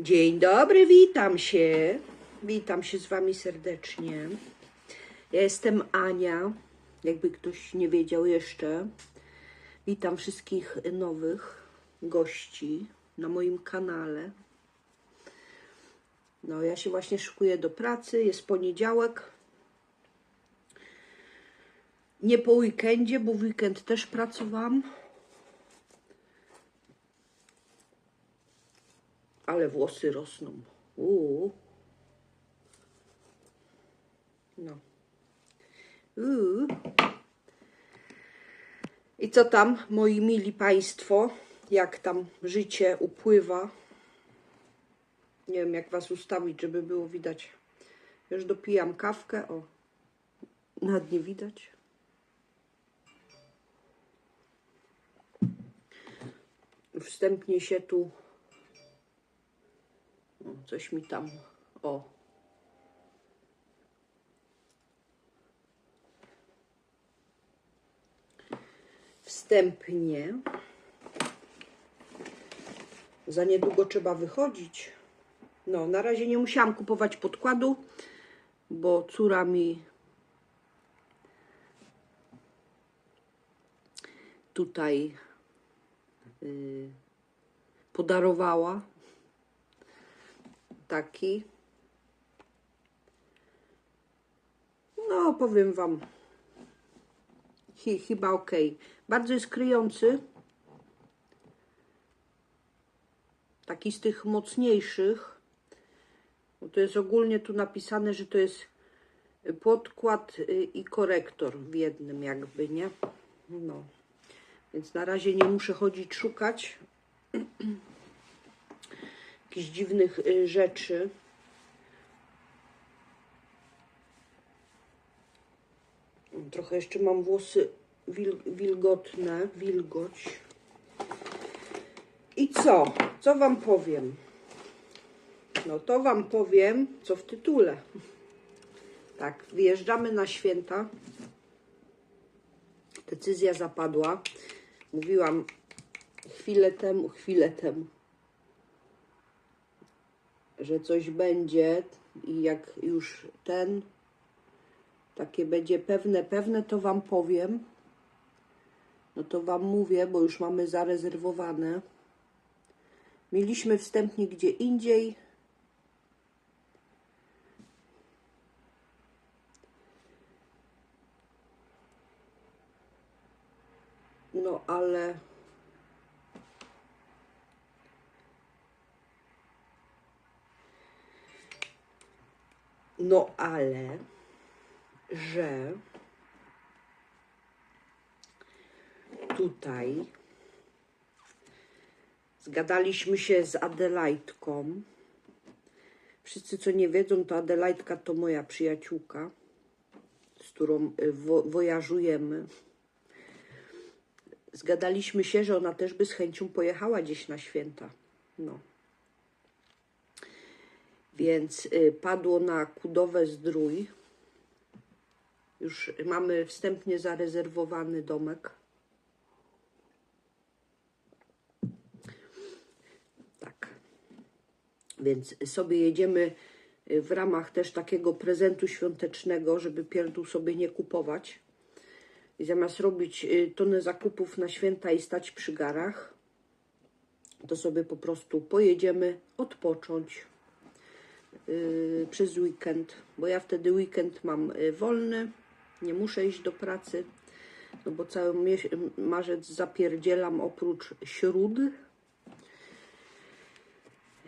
Dzień dobry, witam się. Witam się z Wami serdecznie. Ja jestem Ania, jakby ktoś nie wiedział jeszcze. Witam wszystkich nowych gości na moim kanale. No, ja się właśnie szykuję do pracy. Jest poniedziałek. Nie po weekendzie, bo w weekend też pracowałam. Ale włosy rosną. Uuu. No. Uuu. I co tam, moi mili Państwo? Jak tam życie upływa? Nie wiem, jak Was ustawić, żeby było widać. Już dopijam kawkę. O, nad nie widać. Wstępnie się tu Coś mi tam. O. Wstępnie. Za niedługo trzeba wychodzić. No, na razie nie musiałam kupować podkładu, bo córa mi tutaj y, podarowała taki. No, powiem Wam, chyba ok. Bardzo jest kryjący. Taki z tych mocniejszych. Bo to jest ogólnie tu napisane, że to jest podkład y, i korektor w jednym jakby, nie? No. Więc na razie nie muszę chodzić szukać jakichś dziwnych y, rzeczy. Trochę jeszcze mam włosy wil, wilgotne, wilgoć. I co? Co Wam powiem? No to Wam powiem, co w tytule. Tak, wyjeżdżamy na święta. Decyzja zapadła. Mówiłam chwilę temu, chwilę temu że coś będzie i jak już ten takie będzie pewne, pewne, to Wam powiem. No to Wam mówię, bo już mamy zarezerwowane. Mieliśmy wstępnie gdzie indziej. No ale No ale, że tutaj zgadaliśmy się z Adelaidką. Wszyscy, co nie wiedzą, to Adelaidka to moja przyjaciółka, z którą y, wo wojażujemy. Zgadaliśmy się, że ona też by z chęcią pojechała gdzieś na święta. No. Więc y, padło na Kudowe Zdrój. Już mamy wstępnie zarezerwowany domek. Tak. Więc sobie jedziemy y, w ramach też takiego prezentu świątecznego, żeby pierdół sobie nie kupować. I zamiast robić y, tonę zakupów na święta i stać przy garach, to sobie po prostu pojedziemy odpocząć przez weekend, bo ja wtedy weekend mam y, wolny, nie muszę iść do pracy, no bo cały marzec zapierdzielam oprócz śród,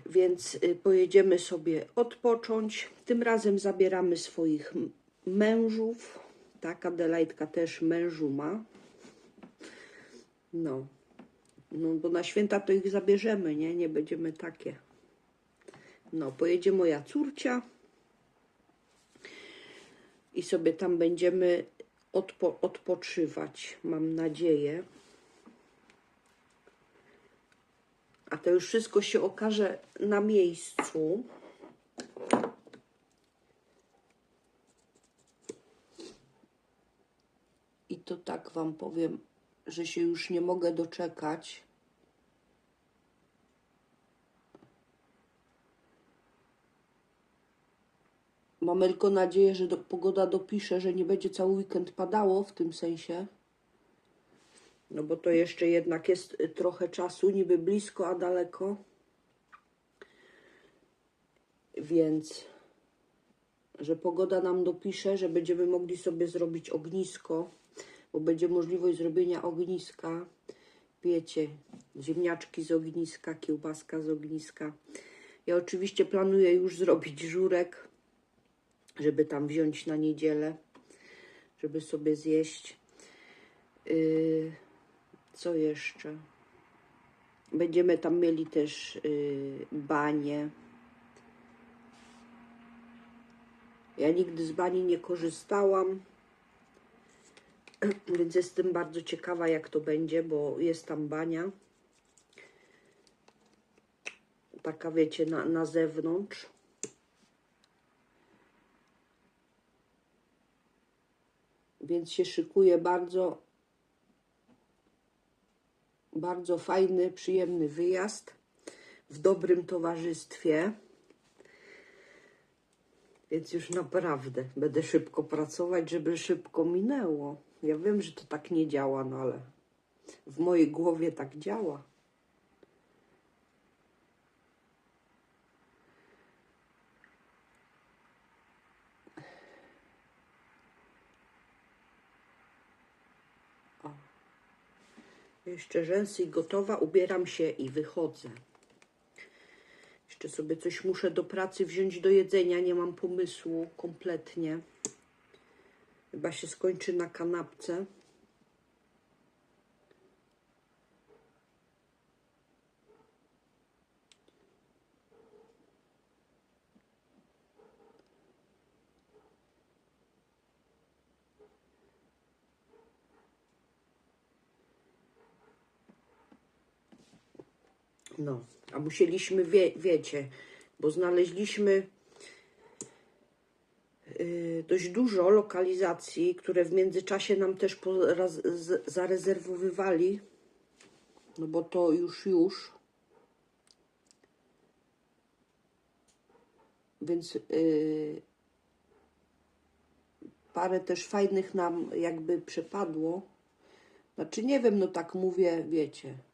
więc y, pojedziemy sobie odpocząć. Tym razem zabieramy swoich mężów, tak, Adelaidka też mężu ma, no, no bo na święta to ich zabierzemy, nie, nie będziemy takie. No, pojedzie moja córcia i sobie tam będziemy odpo odpoczywać, mam nadzieję. A to już wszystko się okaże na miejscu. I to tak Wam powiem, że się już nie mogę doczekać Mam tylko nadzieję, że do, pogoda dopisze, że nie będzie cały weekend padało w tym sensie. No bo to jeszcze jednak jest y, trochę czasu, niby blisko, a daleko. Więc, że pogoda nam dopisze, że będziemy mogli sobie zrobić ognisko, bo będzie możliwość zrobienia ogniska. Wiecie, ziemniaczki z ogniska, kiełbaska z ogniska. Ja oczywiście planuję już zrobić żurek, żeby tam wziąć na niedzielę, żeby sobie zjeść. Yy, co jeszcze? Będziemy tam mieli też yy, banie. Ja nigdy z bani nie korzystałam, więc jestem bardzo ciekawa, jak to będzie, bo jest tam bania. Taka, wiecie, na, na zewnątrz. Więc się szykuje bardzo, bardzo fajny, przyjemny wyjazd w dobrym towarzystwie. Więc już naprawdę będę szybko pracować, żeby szybko minęło. Ja wiem, że to tak nie działa, no ale w mojej głowie tak działa. Jeszcze rzęsy gotowa, ubieram się i wychodzę. Jeszcze sobie coś muszę do pracy wziąć do jedzenia, nie mam pomysłu kompletnie. Chyba się skończy na kanapce. No, a musieliśmy, wie, wiecie, bo znaleźliśmy y, dość dużo lokalizacji, które w międzyczasie nam też po, raz, z, zarezerwowywali, no bo to już, już. Więc y, parę też fajnych nam jakby przepadło. Znaczy nie wiem, no tak mówię, wiecie.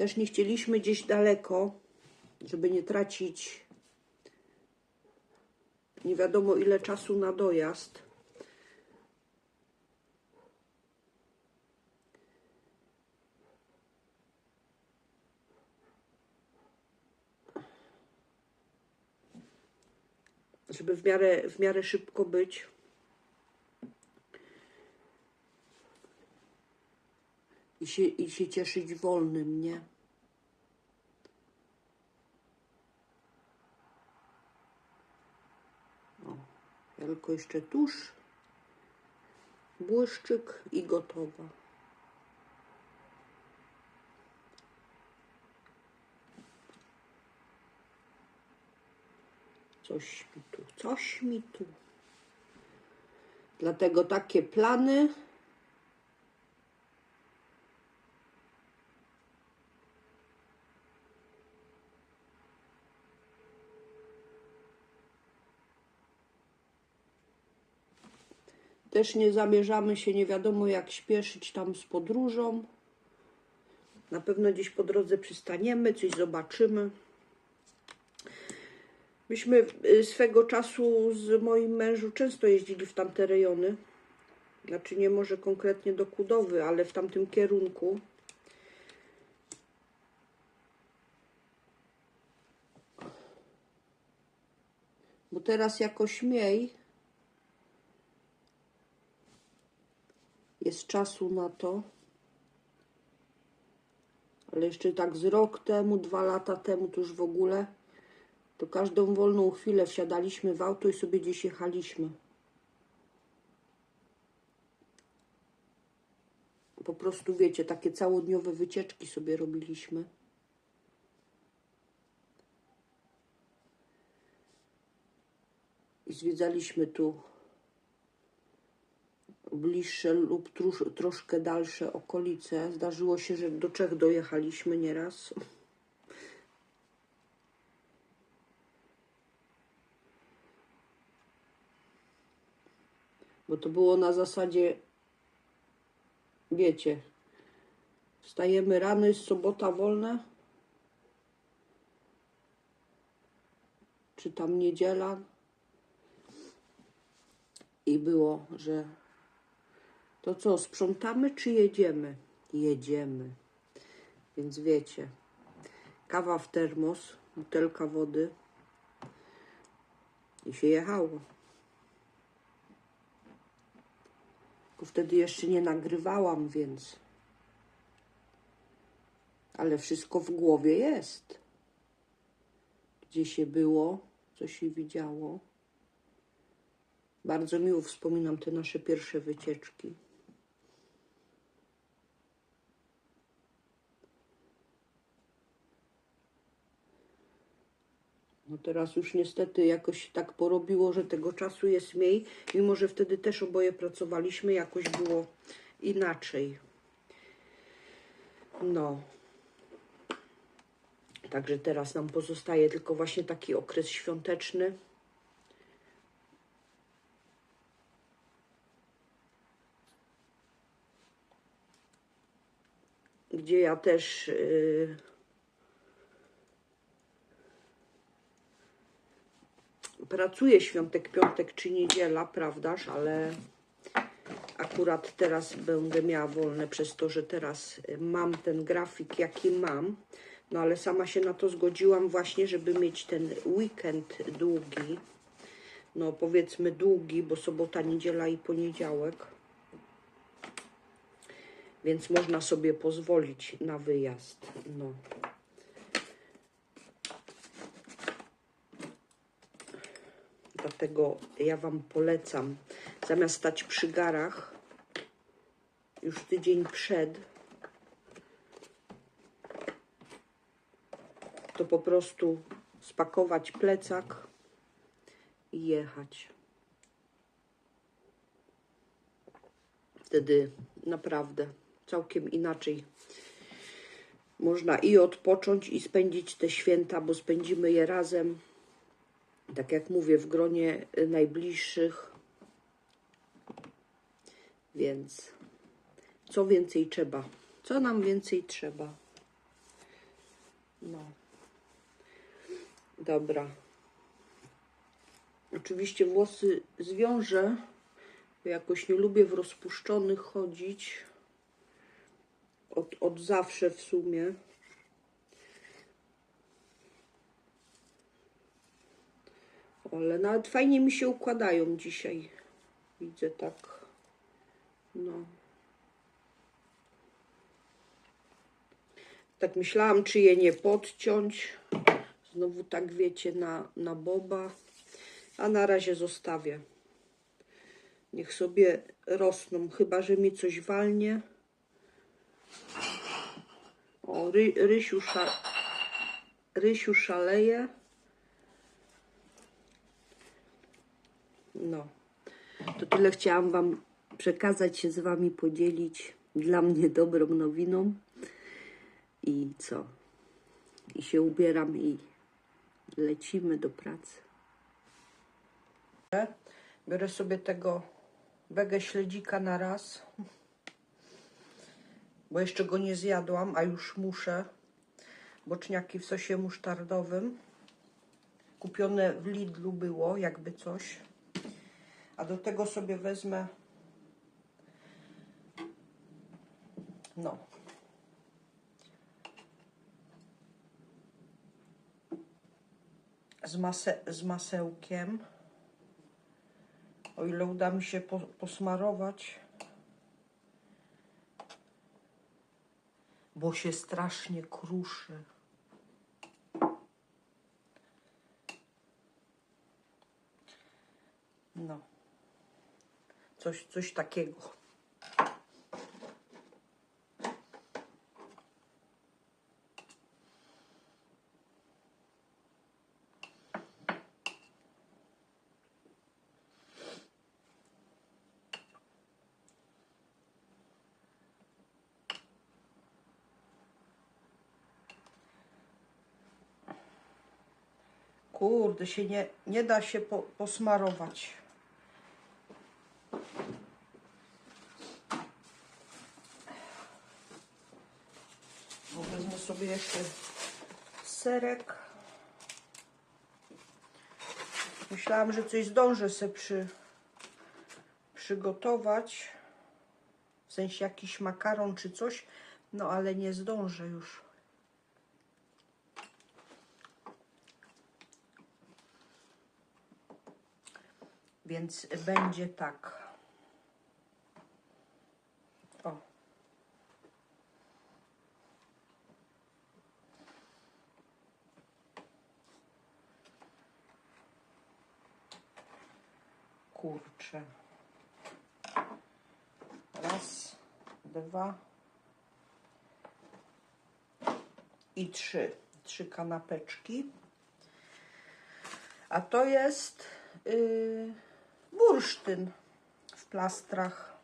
Też nie chcieliśmy gdzieś daleko, żeby nie tracić nie wiadomo ile czasu na dojazd. Żeby w miarę, w miarę szybko być. Się, I się cieszyć wolnym, nie? Ja tylko jeszcze tusz, błyszczyk i gotowa. Coś mi tu, coś mi tu. Dlatego takie plany. Też nie zamierzamy się nie wiadomo jak śpieszyć tam z podróżą. Na pewno gdzieś po drodze przystaniemy, coś zobaczymy. Myśmy y, swego czasu z moim mężem często jeździli w tamte rejony. Znaczy nie może konkretnie do Kudowy, ale w tamtym kierunku. Bo teraz jakoś mniej jest czasu na to. Ale jeszcze tak z rok temu, dwa lata temu, to już w ogóle, to każdą wolną chwilę wsiadaliśmy w auto i sobie gdzieś jechaliśmy. Po prostu, wiecie, takie całodniowe wycieczki sobie robiliśmy. I zwiedzaliśmy tu bliższe lub trusz, troszkę dalsze okolice. Zdarzyło się, że do Czech dojechaliśmy nieraz. Bo to było na zasadzie, wiecie, wstajemy rano, jest sobota wolna, czy tam niedziela. I było, że to co, sprzątamy czy jedziemy? Jedziemy. Więc wiecie, kawa w termos, butelka wody i się jechało. Tylko wtedy jeszcze nie nagrywałam, więc. Ale wszystko w głowie jest. Gdzie się było, co się widziało. Bardzo miło wspominam te nasze pierwsze wycieczki. No teraz już niestety jakoś tak porobiło, że tego czasu jest mniej, mimo że wtedy też oboje pracowaliśmy, jakoś było inaczej. No. Także teraz nam pozostaje tylko właśnie taki okres świąteczny. Gdzie ja też. Yy, pracuję świątek, piątek czy niedziela, prawdaż, ale akurat teraz będę miała wolne przez to, że teraz y, mam ten grafik, jaki mam. No ale sama się na to zgodziłam właśnie, żeby mieć ten weekend długi. No powiedzmy długi, bo sobota, niedziela i poniedziałek. Więc można sobie pozwolić na wyjazd. No. Dlatego ja Wam polecam, zamiast stać przy garach już tydzień przed, to po prostu spakować plecak i jechać. Wtedy naprawdę całkiem inaczej można i odpocząć, i spędzić te święta, bo spędzimy je razem tak jak mówię, w gronie najbliższych. Więc co więcej trzeba? Co nam więcej trzeba? No. Dobra. Oczywiście włosy zwiążę. Jakoś nie lubię w rozpuszczonych chodzić. Od, od zawsze w sumie. Ale nawet fajnie mi się układają dzisiaj. Widzę tak. No. Tak myślałam, czy je nie podciąć. Znowu tak wiecie, na, na boba. A na razie zostawię. Niech sobie rosną, chyba że mi coś walnie. O, ry, Rysiu, sza, Rysiu szaleje. No, to tyle chciałam Wam przekazać, się z Wami podzielić. Dla mnie dobrą nowiną. I co? I się ubieram i lecimy do pracy. Biorę sobie tego wege śledzika na raz, bo jeszcze go nie zjadłam, a już muszę. Boczniaki w sosie musztardowym. Kupione w Lidlu było, jakby coś. A do tego sobie wezmę no z, mase, z masełkiem. O ile uda mi się po, posmarować. Bo się strasznie kruszy. No. Coś, coś takiego. Kurde, się nie, nie da się po, posmarować. Jeszcze serek. Myślałam, że coś zdążę sobie przy, przygotować. W sensie jakiś makaron czy coś. No ale nie zdążę już. Więc będzie tak. O. Kurczę. Raz, dwa i trzy. Trzy kanapeczki. A to jest yy, bursztyn w plastrach.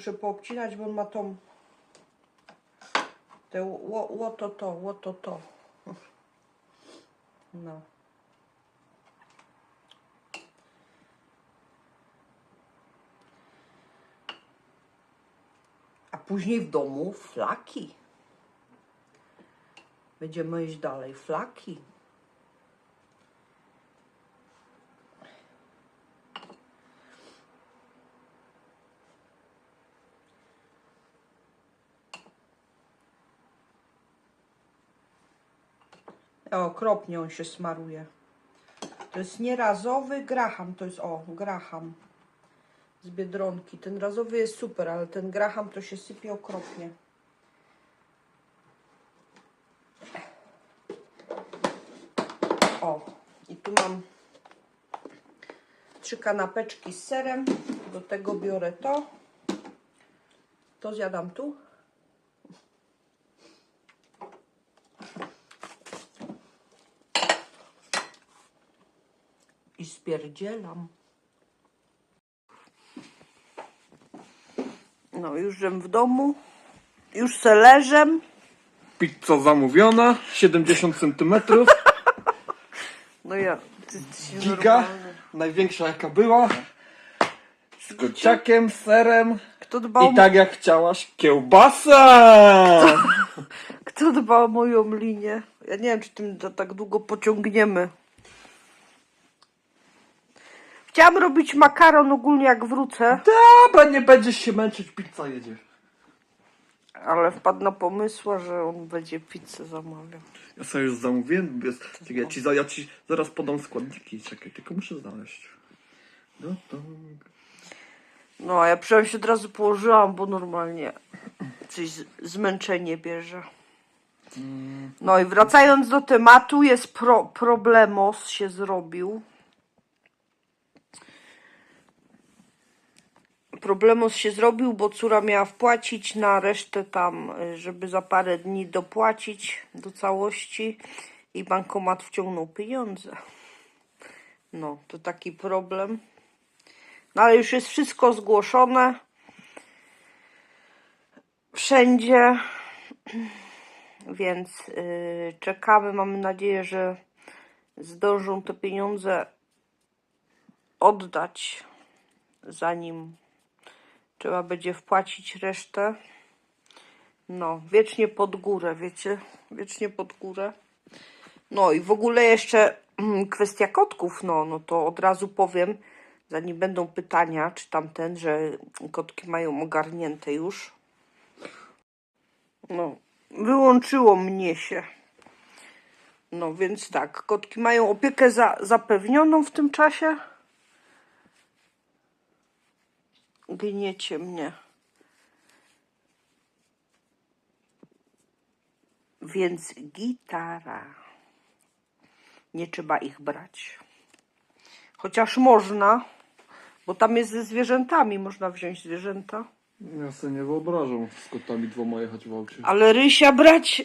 Muszę poobcinać, bo on ma tą te ło, łoto to, łoto to. No. A później w domu flaki. Będziemy iść dalej. Flaki. Okropnie on się smaruje. To jest nierazowy Graham. To jest, o, Graham z Biedronki. Ten razowy jest super, ale ten Graham to się sypie okropnie. O, i tu mam trzy kanapeczki z serem. Do tego biorę to. To zjadam tu. I spierdzielam. No, już żem w domu. Już se leżem. Pizza zamówiona, 70 cm, No ja. Ty, ty się giga, normalny. największa jaka była, z kociakiem, serem Kto i tak jak chciałaś, kiełbasa! kto dba o moją linię? Ja nie wiem, czy tym to tak długo pociągniemy. Chciałam robić makaron ogólnie jak wrócę, Dobra, nie będziesz się męczyć, pizza jedzie. ale wpadł na pomysł, że on będzie pizzę zamawiał. Ja sobie już zamówiłem, jest, czekaj, ja, ci, za- ja ci zaraz podam składniki, czekaj, tylko muszę znaleźć. No to... No, a ja przynajmniej się od razu położyłam, bo normalnie coś z- zmęczenie bierze. No i wracając do tematu, jest pro, problemos się zrobił. Problemos się zrobił, bo córa miała wpłacić na resztę tam, żeby za parę dni dopłacić do całości i bankomat wciągnął pieniądze. No, to taki problem. No ale już jest wszystko zgłoszone. Wszędzie. Więc yy, czekamy. Mamy nadzieję, że zdążą te pieniądze oddać, zanim trzeba będzie wpłacić resztę. No, wiecznie pod górę, wiecie? Wiecznie pod górę. No i w ogóle jeszcze mm, kwestia kotków, no, no to od razu powiem, zanim będą pytania, czy tamten, że kotki mają ogarnięte już. No, wyłączyło mnie się. No więc tak, kotki mają opiekę za, zapewnioną w tym czasie. Gniecie mnie. Więc gitara. Nie trzeba ich brać. Chociaż można, bo tam jest ze zwierzętami, można wziąć zwierzęta. Ja sobie nie wyobrażam z kotami dwoma jechać w aucie. Ale Rysia brać.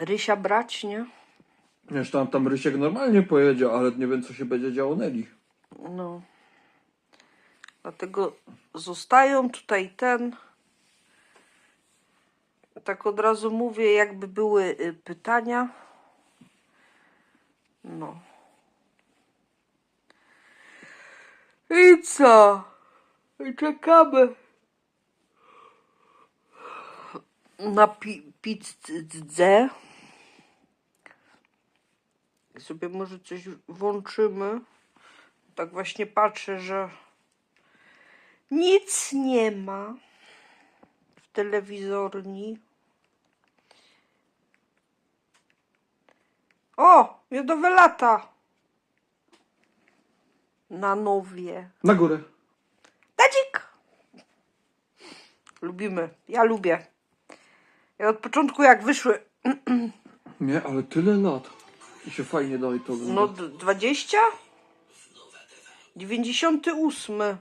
Rysia brać, nie? Wiesz, tam, tam Rysiek normalnie pojedzie, ale nie wiem co się będzie działo Neli. No. Dlatego zostają tutaj ten. Tak od razu mówię, jakby były y, pytania. No. I co? I czekamy na pi- pizzę. I sobie może coś włączymy. Tak właśnie patrzę, że nic nie ma w telewizorni. O! Miodowe lata! Na nowie. Na górę. Tadzik! Lubimy. Ja lubię. Ja od początku jak wyszły, Nie, ale tyle lat. I się fajnie dalej to ogląda. no d- 20? 98.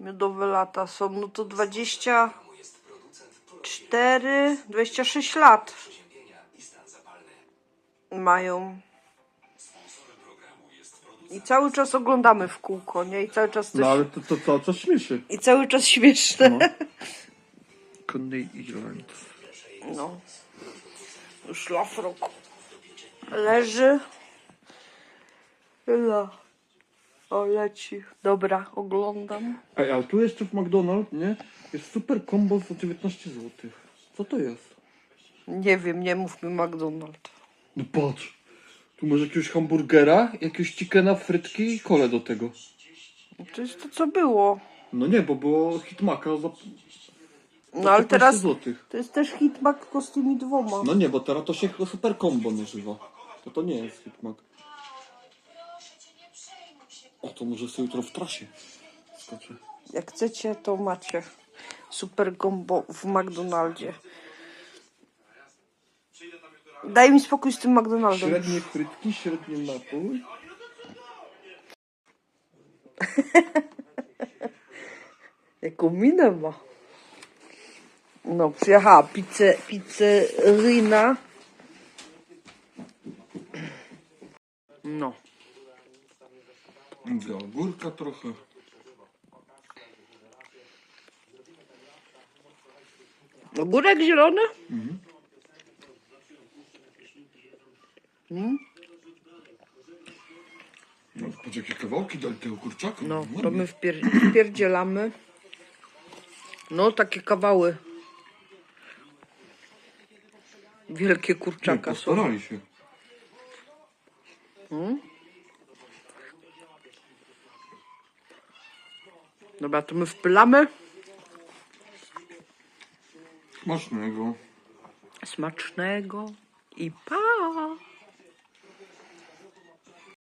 Miodowe lata są, no to 24, 26 lat mają. I cały czas oglądamy w kółko, nie? I cały czas coś, No ale to, to cały czas śmieszy. i cały czas śmieszne. No. Coney Island. No. Szlafrok leży. No. O, leci. Dobra, oglądam. Ej, ale tu jeszcze w McDonald's, nie? Jest super combo za 19 zł. Co to jest? Nie wiem, nie mów mi McDonald's. No patrz. Tu masz jakiegoś hamburgera, jakiegoś chickena, frytki i kole do tego. To jest to, co było. No nie, bo było hitmaka za, No ale teraz złotych. to jest też hitmak tylko z tymi dwoma. No nie, bo teraz to się super combo nazywa. To to nie jest hitmak. O, to może sobie jutro w trasie skoczę. Jak chcecie, to macie super combo w McDonaldzie. Daj mi spokój z tym McDonaldem. Średnie frytki, średni napój. Jaką minę ma. No, przyjechała pizzę, pizzeryna. No. Dla ogórka trochę. Ogórek zielony? No, patrz jakie kawałki dali tego kurczaka. No, to my wpier wpierdzielamy. No, takie kawały. Wielkie kurczaka są. postarali się. Dobra, to my wpylamy. Smacznego. Smacznego i pa!